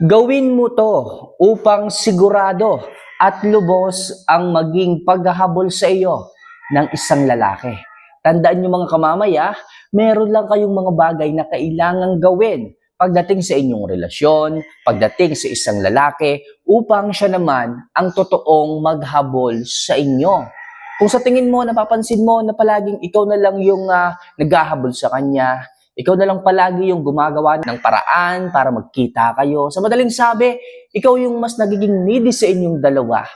Gawin mo to upang sigurado at lubos ang maging paghahabol sa iyo ng isang lalaki. Tandaan niyo mga kamamaya, meron lang kayong mga bagay na kailangang gawin pagdating sa inyong relasyon, pagdating sa isang lalaki, upang siya naman ang totoong maghabol sa inyo. Kung sa tingin mo, napapansin mo na palaging ikaw na lang yung ah, naghahabol sa kanya, ikaw na lang palagi yung gumagawa ng paraan para magkita kayo. Sa madaling sabi, ikaw yung mas nagiging needy sa inyong dalawa.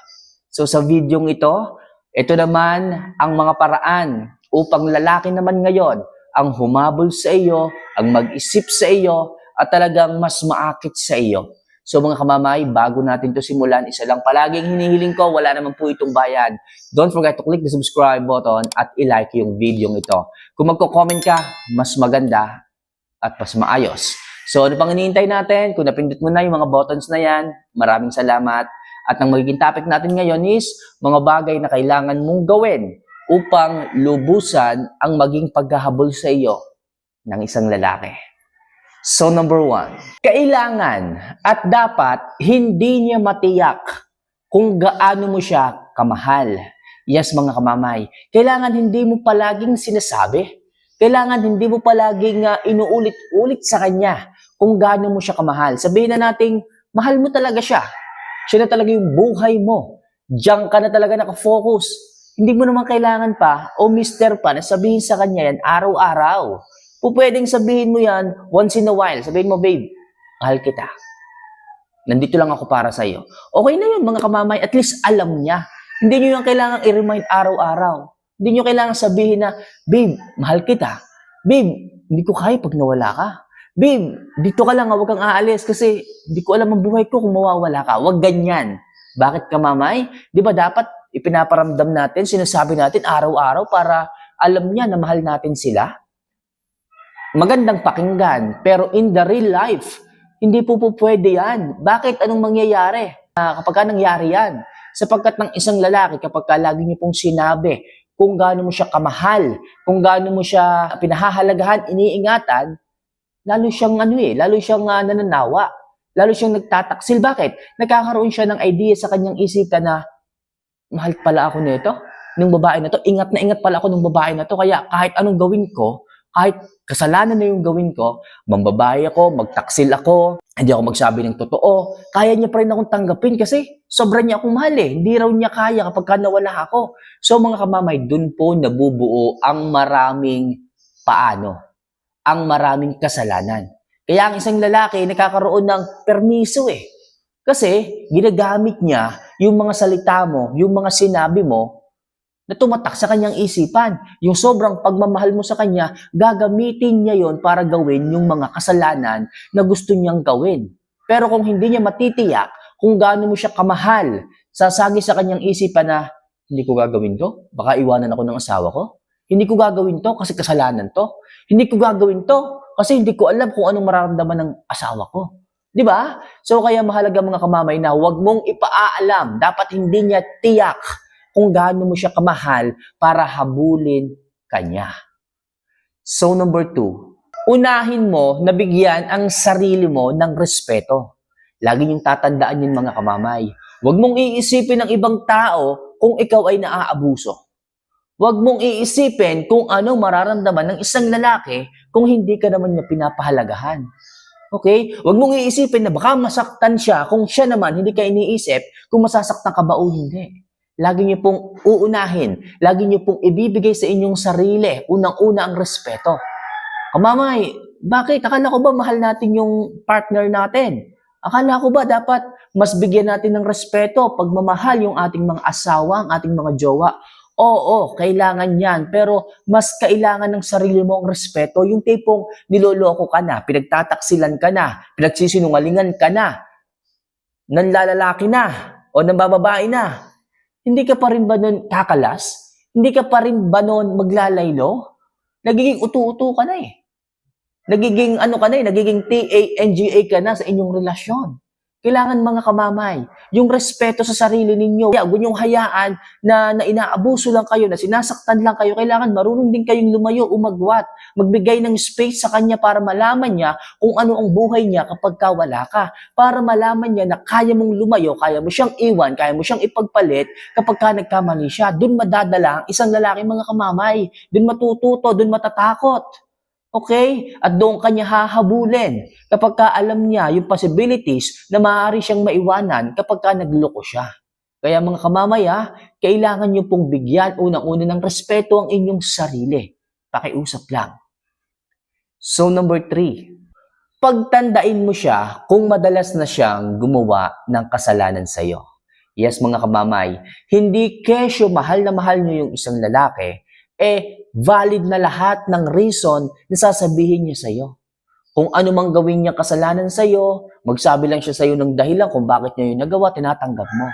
So sa videong ito, ito naman ang mga paraan upang lalaki naman ngayon ang humabol sa iyo, ang mag-isip sa iyo, at talagang mas maakit sa iyo. So mga kamamay, bago natin to simulan, isa lang palaging hinihiling ko, wala naman po itong bayad. Don't forget to click the subscribe button at i-like yung video ito. Kung magko-comment ka, mas maganda at mas maayos. So ano pang hinihintay natin? Kung napindot mo na yung mga buttons na yan, maraming salamat. At ang magiging topic natin ngayon is mga bagay na kailangan mong gawin upang lubusan ang maging paghahabol sa iyo ng isang lalaki. So number one, kailangan at dapat hindi niya matiyak kung gaano mo siya kamahal. Yes mga kamamay, kailangan hindi mo palaging sinasabi. Kailangan hindi mo palaging uh, inuulit-ulit sa kanya kung gaano mo siya kamahal. Sabihin na nating mahal mo talaga siya. Siya na talaga yung buhay mo. Diyan ka na talaga nakafocus. Hindi mo naman kailangan pa o mister pa na sabihin sa kanya yan araw-araw. Pwedeng sabihin mo yan once in a while, sabihin mo, babe, mahal kita. Nandito lang ako para sa iyo. Okay na yun, mga kamamay. At least alam niya. Hindi nyo yung kailangan i-remind araw-araw. Hindi nyo kailangan sabihin na, babe, mahal kita. Babe, hindi ko kaya pag nawala ka. Babe, dito ka lang, huwag kang aalis kasi hindi ko alam ang buhay ko kung mawawala ka. Huwag ganyan. Bakit kamamay? Di ba dapat ipinaparamdam natin, sinasabi natin araw-araw para alam niya na mahal natin sila? Magandang pakinggan, pero in the real life, hindi po po pwede yan. Bakit? Anong mangyayari Ah, kapag ka nangyari yan? Sapagkat ng isang lalaki, kapag ka lagi niyo pong sinabi kung gaano mo siya kamahal, kung gaano mo siya pinahahalagahan, iniingatan, lalo siyang ano eh, lalo siyang ah, nananawa, lalo siyang nagtataksil. Bakit? Nagkakaroon siya ng idea sa kanyang isipan na, mahal pala ako nito, ng babae na to, ingat na ingat pala ako ng babae na to, kaya kahit anong gawin ko, kahit kasalanan na yung gawin ko, mambabae ako, magtaksil ako, hindi ako magsabi ng totoo, kaya niya pa rin akong tanggapin kasi sobrang niya akong mahal eh. Hindi raw niya kaya kapag ka nawala ako. So mga kamamay, dun po nabubuo ang maraming paano, ang maraming kasalanan. Kaya ang isang lalaki nakakaroon ng permiso eh. Kasi ginagamit niya yung mga salita mo, yung mga sinabi mo, na tumatak sa kanyang isipan. Yung sobrang pagmamahal mo sa kanya, gagamitin niya yon para gawin yung mga kasalanan na gusto niyang gawin. Pero kung hindi niya matitiyak kung gaano mo siya kamahal, sasagi sa kanyang isipan na, hindi ko gagawin to, baka iwanan ako ng asawa ko. Hindi ko gagawin to kasi kasalanan to. Hindi ko gagawin to kasi hindi ko alam kung anong mararamdaman ng asawa ko. Di ba? So kaya mahalaga mga kamamay na huwag mong ipaalam. Dapat hindi niya tiyak kung gaano mo siya kamahal para habulin kanya. So number two, unahin mo na bigyan ang sarili mo ng respeto. Lagi niyong tatandaan yun mga kamamay. Huwag mong iisipin ng ibang tao kung ikaw ay naaabuso. Huwag mong iisipin kung ano mararamdaman ng isang lalaki kung hindi ka naman niya pinapahalagahan. Okay? Huwag mong iisipin na baka masaktan siya kung siya naman hindi ka iniisip kung masasaktan ka ba o hindi. Lagi niyo pong uunahin, lagi niyo pong ibibigay sa inyong sarili, unang-una ang respeto. Kamamay, bakit? Akala ko ba mahal natin yung partner natin? Akala ko ba dapat mas bigyan natin ng respeto, pagmamahal yung ating mga asawa, ang ating mga jowa? Oo, kailangan yan. Pero mas kailangan ng sarili mo ang respeto. Yung tipong niloloko ka na, pinagtataksilan ka na, pinagsisinungalingan ka na, nanlalalaki na, o nambababae na. Hindi ka pa rin ba nun kakalas? Hindi ka pa rin ba nun maglalaylo? Nagiging utu-utu ka na eh. Nagiging ano ka na eh, nagiging T-A-N-G-A ka na sa inyong relasyon. Kailangan mga kamamay, yung respeto sa sarili ninyo. Huwag niyong hayaan na, na inaabuso lang kayo, na sinasaktan lang kayo. Kailangan marunong din kayong lumayo, umagwat, magbigay ng space sa kanya para malaman niya kung ano ang buhay niya kapag ka wala ka. Para malaman niya na kaya mong lumayo, kaya mo siyang iwan, kaya mo siyang ipagpalit kapag ka nagkamali siya. Doon madadala ang isang lalaki mga kamamay. Doon matututo, doon matatakot. Okay? At doon kanya hahabulin kapag ka alam niya yung possibilities na maaari siyang maiwanan kapag ka nagloko siya. Kaya mga kamamaya, kailangan niyo pong bigyan unang-una ng respeto ang inyong sarili. Pakiusap lang. So number three, pagtandain mo siya kung madalas na siyang gumawa ng kasalanan sa iyo. Yes, mga kamamay, hindi kesyo mahal na mahal niyo yung isang lalaki, eh valid na lahat ng reason na sasabihin niya sa iyo. Kung ano mang gawin niya kasalanan sa iyo, magsabi lang siya sa iyo ng dahilan kung bakit niya yung nagawa, tinatanggap mo.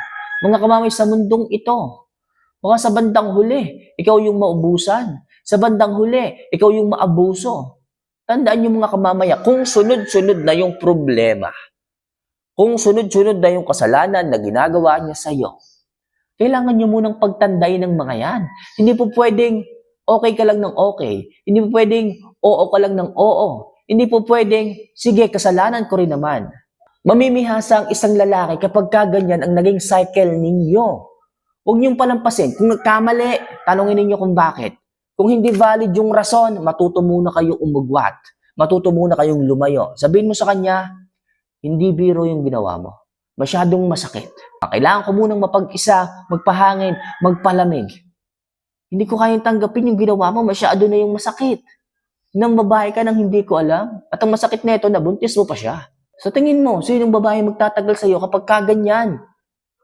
Mga kamamay sa mundong ito, baka sa bandang huli, ikaw yung maubusan. Sa bandang huli, ikaw yung maabuso. Tandaan niyo mga kamamaya, kung sunod-sunod na yung problema, kung sunod-sunod na yung kasalanan na ginagawa niya sa iyo, kailangan niyo munang pagtanday ng mga yan. Hindi po pwedeng okay ka lang ng okay. Hindi po pwedeng oo ka lang ng oo. Hindi po pwedeng, sige, kasalanan ko rin naman. Mamimihasa ang isang lalaki kapag kaganyan ang naging cycle ninyo. Huwag niyong palampasin. Kung nagkamali, tanongin ninyo kung bakit. Kung hindi valid yung rason, matuto muna kayong umugwat. Matuto muna kayong lumayo. Sabihin mo sa kanya, hindi biro yung ginawa mo. Masyadong masakit. Kailangan ko munang mapag-isa, magpahangin, magpalamig. Hindi ko kayang tanggapin yung ginawa mo, masyado na yung masakit. Nang babae ka nang hindi ko alam. At ang masakit nito, nabuntis mo pa siya. Sa tingin mo, sinong babae magtatagal sa'yo kapag kaganyan?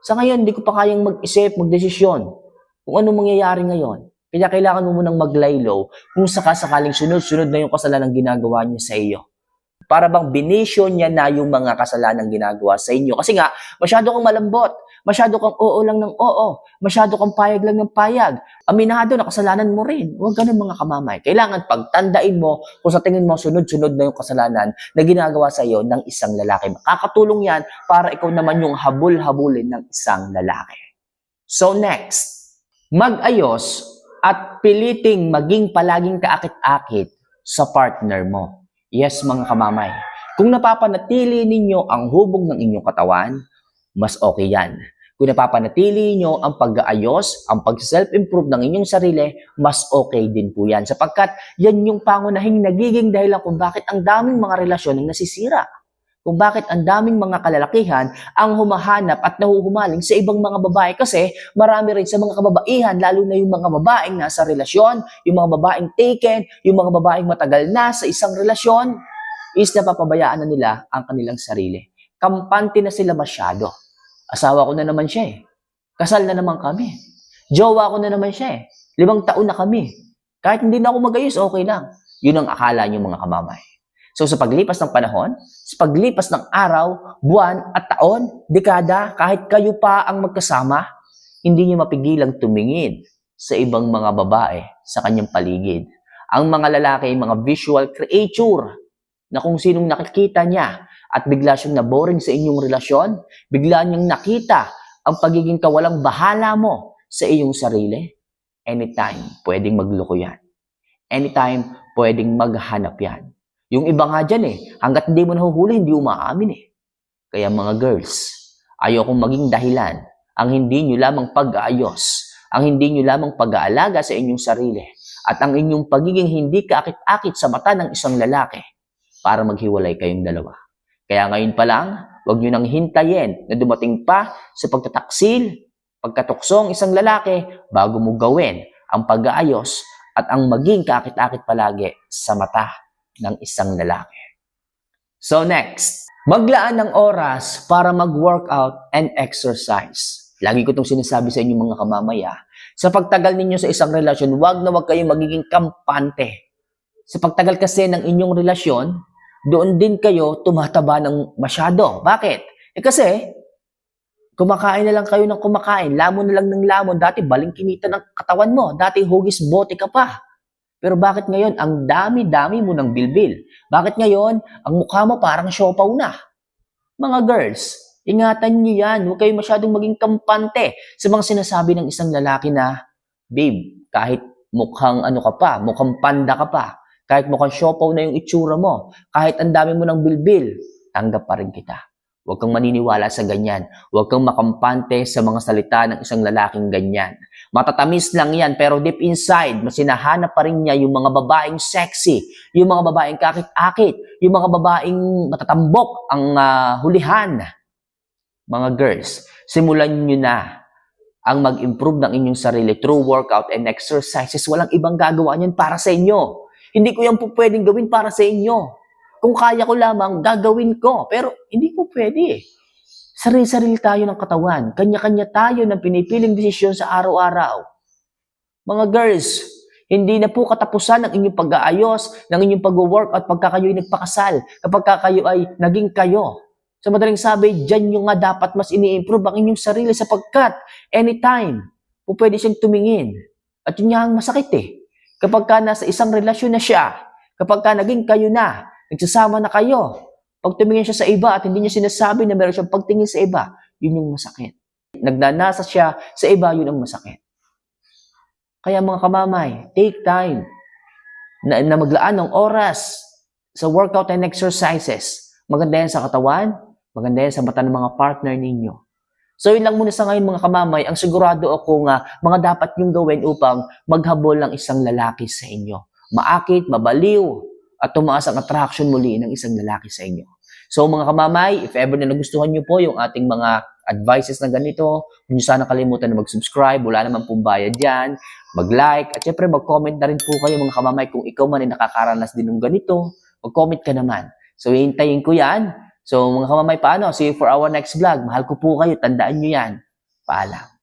Sa ngayon, hindi ko pa kayang mag-isip, magdesisyon kung ano mangyayari ngayon. Kaya kailangan mo munang mag-lie low kung sakasakaling sunod-sunod na yung kasalanan ginagawa niya sa iyo. Para bang binisyon niya na yung mga kasalanan ginagawa sa inyo. Kasi nga, masyado kang malambot. Masyado kang oo lang ng oo. Masyado kang payag lang ng payag. Aminado na kasalanan mo rin. Huwag ganun mga kamamay. Kailangan pagtandain mo kung sa tingin mo sunod-sunod na yung kasalanan na ginagawa sa iyo ng isang lalaki. Makakatulong yan para ikaw naman yung habul-habulin ng isang lalaki. So next, mag-ayos at piliting maging palaging kaakit-akit sa partner mo. Yes, mga kamamay. Kung napapanatili ninyo ang hubog ng inyong katawan, mas okay yan. Kung napapanatili nyo ang pag-aayos, ang pag-self-improve ng inyong sarili, mas okay din po yan. Sapagkat yan yung pangunahing nagiging dahilan kung bakit ang daming mga relasyon ang nasisira. Kung bakit ang daming mga kalalakihan ang humahanap at nahuhumaling sa ibang mga babae kasi marami rin sa mga kababaihan, lalo na yung mga babaeng nasa relasyon, yung mga babaeng taken, yung mga babaeng matagal na sa isang relasyon, is napapabayaan na nila ang kanilang sarili. Kampante na sila masyado. Asawa ko na naman siya eh. Kasal na naman kami. Jowa ko na naman siya eh. Limang taon na kami. Kahit hindi na ako magayos, okay lang. Yun ang akala niyo mga kamamay. So sa paglipas ng panahon, sa paglipas ng araw, buwan at taon, dekada, kahit kayo pa ang magkasama, hindi niyo mapigilang tumingin sa ibang mga babae sa kanyang paligid. Ang mga lalaki mga visual creature na kung sinong nakikita niya at bigla siyang naboring sa inyong relasyon, bigla niyang nakita ang pagiging kawalang bahala mo sa iyong sarili, anytime pwedeng magloko yan. Anytime pwedeng maghanap yan. Yung iba nga dyan eh, hanggat hindi mo nahuhuli, hindi umaamin eh. Kaya mga girls, ayokong maging dahilan ang hindi nyo lamang pag-aayos, ang hindi nyo lamang pag-aalaga sa inyong sarili, at ang inyong pagiging hindi kaakit-akit sa mata ng isang lalaki para maghiwalay kayong dalawa. Kaya ngayon pa lang, huwag nyo nang hintayin na dumating pa sa pagtataksil, pagkatuksong isang lalaki bago mo gawin ang pag-aayos at ang maging kaakit-akit palagi sa mata ng isang lalaki. So next, maglaan ng oras para mag-workout and exercise. Lagi ko itong sinasabi sa inyo mga kamamaya. Sa pagtagal ninyo sa isang relasyon, wag na wag kayong magiging kampante. Sa pagtagal kasi ng inyong relasyon, doon din kayo tumataba ng masyado. Bakit? Eh kasi, kumakain na lang kayo ng kumakain, lamon na lang ng lamon. Dati balingkinita ng katawan mo. Dati hugis bote ka pa. Pero bakit ngayon, ang dami-dami mo ng bilbil? Bakit ngayon, ang mukha mo parang siopaw na? Mga girls, Ingatan niyo yan. Huwag kayo masyadong maging kampante sa mga sinasabi ng isang lalaki na, babe, kahit mukhang ano ka pa, mukhang panda ka pa, kahit mukhang siopaw na yung itsura mo, kahit ang dami mo ng bilbil, tanggap pa rin kita. Huwag kang maniniwala sa ganyan. Huwag kang makampante sa mga salita ng isang lalaking ganyan. Matatamis lang yan, pero deep inside, masinahanap pa rin niya yung mga babaeng sexy, yung mga babaeng kakit-akit, yung mga babaeng matatambok ang ah, hulihan. Mga girls, simulan nyo na ang mag-improve ng inyong sarili through workout and exercises. Walang ibang gagawa niyan para sa inyo. Hindi ko yan po pwedeng gawin para sa inyo. Kung kaya ko lamang, gagawin ko. Pero hindi pwede. Sarili-sarili tayo ng katawan. Kanya-kanya tayo ng pinipiling desisyon sa araw-araw. Mga girls, hindi na po katapusan ng inyong pag-aayos, ng inyong pag-workout pagka kayo'y nagpakasal, kapag ka kayo ay naging kayo. Sa madaling sabi, dyan nyo nga dapat mas ini-improve ang inyong sarili sapagkat anytime, po pwede siyang tumingin. At yun nga ang masakit eh. Kapag ka nasa isang relasyon na siya, kapag ka naging kayo na, nagsasama na kayo, pag tumingin siya sa iba at hindi niya sinasabi na meron siyang pagtingin sa iba, yun yung masakit. Nagnanasa siya sa iba, yun ang masakit. Kaya mga kamamay, take time na, na maglaan ng oras sa workout and exercises. Maganda yan sa katawan, maganda yan sa mata ng mga partner ninyo. So yun lang muna sa ngayon mga kamamay, ang sigurado ako nga mga dapat yung gawin upang maghabol ng isang lalaki sa inyo. Maakit, mabaliw, at tumaas ang attraction muli ng isang lalaki sa inyo. So mga kamamay, if ever na nagustuhan nyo po yung ating mga advices na ganito, huwag nyo sana kalimutan na mag-subscribe, wala naman pong bayad dyan, mag-like, at syempre mag-comment na rin po kayo mga kamamay kung ikaw man ay nakakaranas din ng ganito, mag-comment ka naman. So hihintayin ko yan. So mga kamamay, paano? See you for our next vlog. Mahal ko po kayo, tandaan nyo yan. Paalam.